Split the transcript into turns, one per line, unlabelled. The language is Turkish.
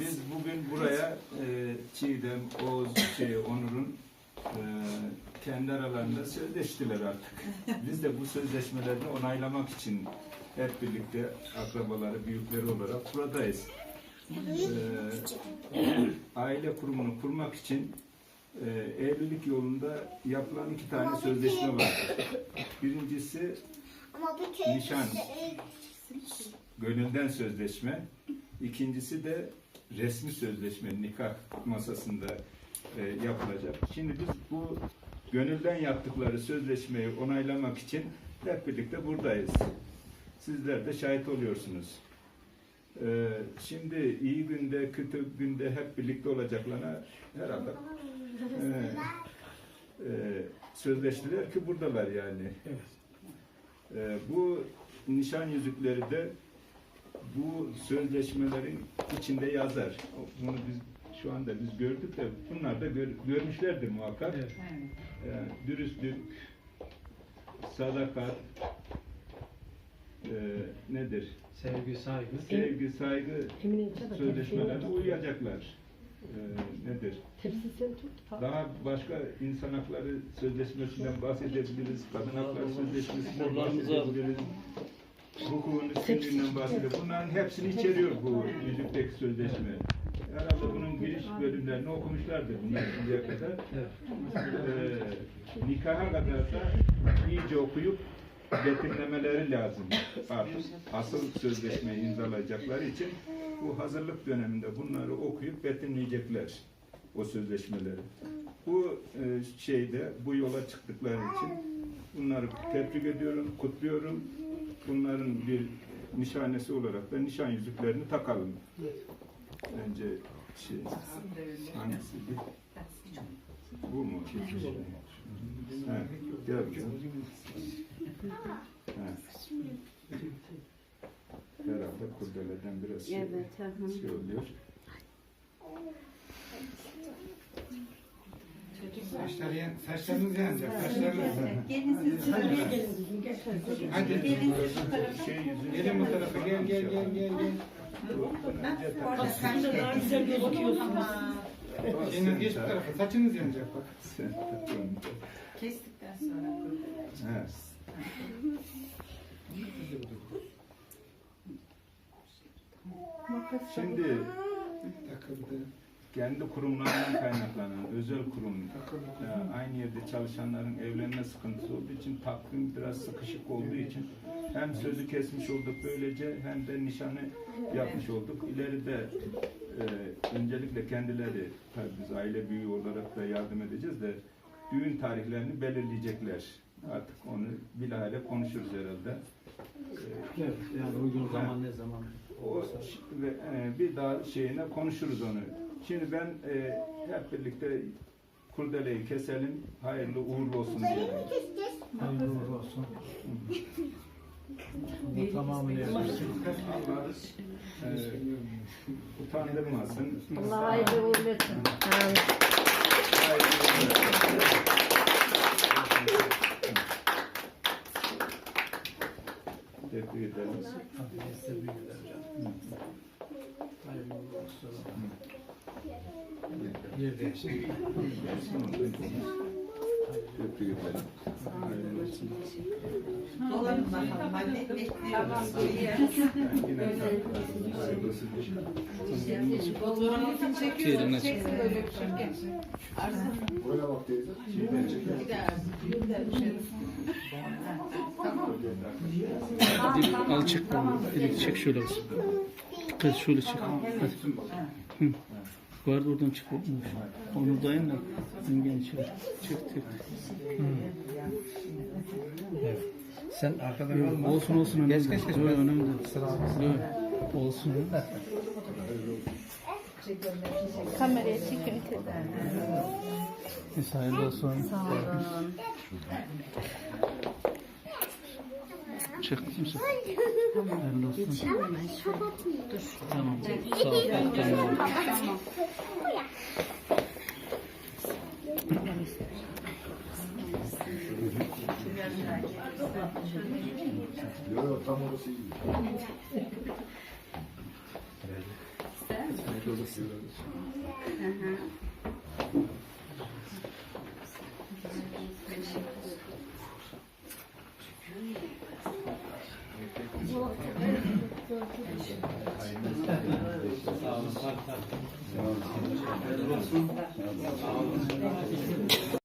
Biz bugün buraya e, Çiğdem, Oğuz, şey, Onur'un e, kendi aralarında sözleştiler artık. Biz de bu sözleşmelerini onaylamak için hep birlikte akrabaları, büyükleri olarak buradayız. E, aile kurumunu kurmak için e, evlilik yolunda yapılan iki tane sözleşme var. Birincisi
Ama kere
Nişan. gönülden sözleşme. İkincisi de resmi sözleşme nikah masasında e, yapılacak. Şimdi biz bu gönülden yaptıkları sözleşmeyi onaylamak için hep birlikte buradayız. Sizler de şahit oluyorsunuz. E, şimdi iyi günde, kötü günde hep birlikte olacaklarına herhalde e, e, sözleştiler ki buradalar yani. E, bu nişan yüzükleri de bu sözleşmelerin içinde yazar. Bunu biz şu anda biz gördük de bunlar da gör- görmüşlerdir muhakkak. Yani dürüstlük, sadakat, e, nedir?
Sevgi, saygı.
Sevgi, saygı sözleşmelerine uyacaklar. E, nedir? Daha başka insan hakları sözleşmesinden bahsedebiliriz, kadın hakları sözleşmesinden bahsedebiliriz, hukukun üstünlüğünden bahsedebiliriz. Bunların hepsini içeriyor bu yüzükteki sözleşme. Herhalde bunun giriş bölümlerini okumuşlardır bunlar şimdiye kadar. Ee, nikaha kadar da iyice okuyup betimlemeleri lazım artık. Asıl sözleşmeyi imzalayacakları için bu hazırlık döneminde bunları okuyup betimleyecekler o sözleşmeleri. Bu e, şeyde bu yola çıktıkları için bunları tebrik ediyorum, kutluyorum. Bunların bir nişanesi olarak da nişan yüzüklerini takalım. Önce şey hangisiydi? Bu mu? Ha, gel. Ha. Herhalde kurdeleden biraz şey,
Evet,
şey oluyor.
Saçları yan, saçlarınız yanacak, saçlarınız.
Gelin siz şöyle.
buraya gelin dedim. Geç hadi.
Hadi.
Gelin siz şu tarafa.
Gelin bu tarafa, gel gel gel gel. gel.
Bak sen de daha güzel gözüküyorsunuz.
Gelin geç bu tarafa, saçınız yanacak bak.
Kestikten sonra.
Ha. Şimdi
Takıldı.
Kendi kurumlarından kaynaklanan özel kurum
Takıldı.
e, aynı yerde çalışanların evlenme sıkıntısı olduğu için takvim biraz sıkışık olduğu için hem sözü kesmiş olduk böylece hem de nişanı yapmış olduk. İleride e, öncelikle kendileri tabii biz aile büyüğü olarak da yardım edeceğiz de düğün tarihlerini belirleyecekler. Artık onu bilahare konuşuruz herhalde.
Evet, yani uygun zaman ne zaman?
o ve e, bir daha şeyine konuşuruz onu. Şimdi ben e, hep birlikte kurdeleyi keselim. Hayırlı uğurlu olsun diyelim.
Hayırlı uğurlu olsun. Bu tamamını yapmışsın.
Allah e, utandırmasın.
Allah hayırlı uğurlu etsin. Amin.
Olsun. Tebrik ederiz.
Hayırlı uğurlu olsun. Bir.
Hayırlı olsun.
Dolanın bakalım. Hadi bekliyoruz. Çekiyoruz. Çeksin böyle bir şey.
Al çek bana. Direkt çek şöyle olsun. Kız şöyle çek. Hadi. Hı. Vardı oradan çık. Onu dayın da. Yengeni çek. Çek çek.
Sen arkadan
Yok, olsun olsun önemli.
Geç, geç, geç.
Yok, önemli.
Sıra
Yok, olsun.
Kameraya
hayırlı olsun.
Sağ olun.
Çık kimse. Tamam. Hayırlı olsun. Ama şey kapatmıyor.
Dur.
Tamam. Sağ ol. Tamam.
Yok yok tam orası iyi.
Thank you. Sağ olun.